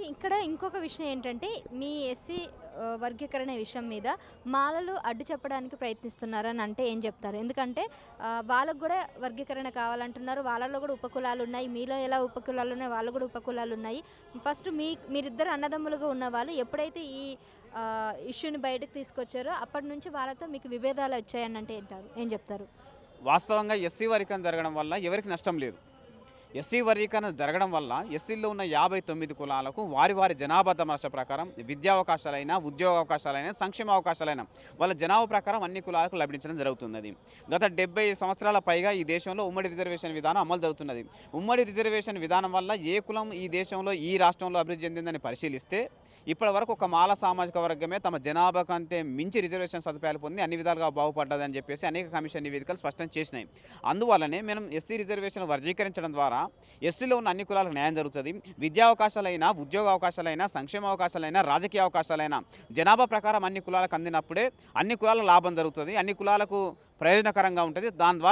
అయితే ఇక్కడ ఇంకొక విషయం ఏంటంటే మీ ఎస్సీ వర్గీకరణ విషయం మీద మాలలు అడ్డు చెప్పడానికి ప్రయత్నిస్తున్నారని అంటే ఏం చెప్తారు? ఎందుకంటే వాళ్ళకు కూడా వర్గీకరణ కావాలంటున్నారు. వాళ్ళలో కూడా ఉపకులాలు ఉన్నాయి. మీలో ఎలా ఉపకులాలు ఉన్నాయి? వాళ్ళు కూడా ఉపకులాలు ఉన్నాయి. ఫస్ట్ మీ మీరిద్దరు అన్నదమ్ములుగా ఉన్న వాళ్ళు ఎప్పుడైతే ఈ ఇష్యూని బయటకు తీసుకొచ్చారో అప్పటి నుంచి వాళ్ళతో మీకు విభేదాలు వచ్చాయని అంటే ఏంటారు? ఏం చెప్తారు? వాస్తవంగా ఎస్సీ వర్గం జరగడం వల్ల ఎవరికి నష్టం లేదు. ఎస్సీ వర్గీకరణ జరగడం వల్ల ఎస్సీల్లో ఉన్న యాభై తొమ్మిది కులాలకు వారి వారి జనాభా తమాష ప్రకారం విద్యా అవకాశాలైనా ఉద్యోగ అవకాశాలైనా సంక్షేమ అవకాశాలైనా వాళ్ళ జనాభా ప్రకారం అన్ని కులాలకు లభించడం జరుగుతున్నది. గత డెబ్బై సంవత్సరాల పైగా ఈ దేశంలో ఉమ్మడి రిజర్వేషన్ విధానం అమలు జరుగుతున్నది. ఉమ్మడి రిజర్వేషన్ విధానం వల్ల ఏ కులం ఈ దేశంలో ఈ రాష్ట్రంలో అభివృద్ధి చెందిందని పరిశీలిస్తే ఇప్పటి వరకు ఒక మాల సామాజిక వర్గమే తమ జనాభా కంటే మించి రిజర్వేషన్ సదుపాయాలు పొంది అన్ని విధాలుగా బాగుపడ్డదని చెప్పేసి అనేక కమిషన్ నివేదికలు స్పష్టం చేసినాయి. అందువల్లనే మనం ఎస్సీ రిజర్వేషన్ వర్గీకరించడం ద్వారా ఎస్సీలో ఉన్న అన్ని కులాలకు న్యాయం జరుగుతుంది. విద్యా అవకాశాలైనా ఉద్యోగ అవకాశాలైనా సంక్షేమ అవకాశాలైనా రాజకీయ అవకాశాలైనా జనాభా ప్రకారం అన్ని కులాలకు అందినప్పుడే అన్ని కులాల లాభం జరుగుతుంది. అన్ని కులాలకు ప్రయోజనకరంగా ఉంటుంది. దాని ద్వారా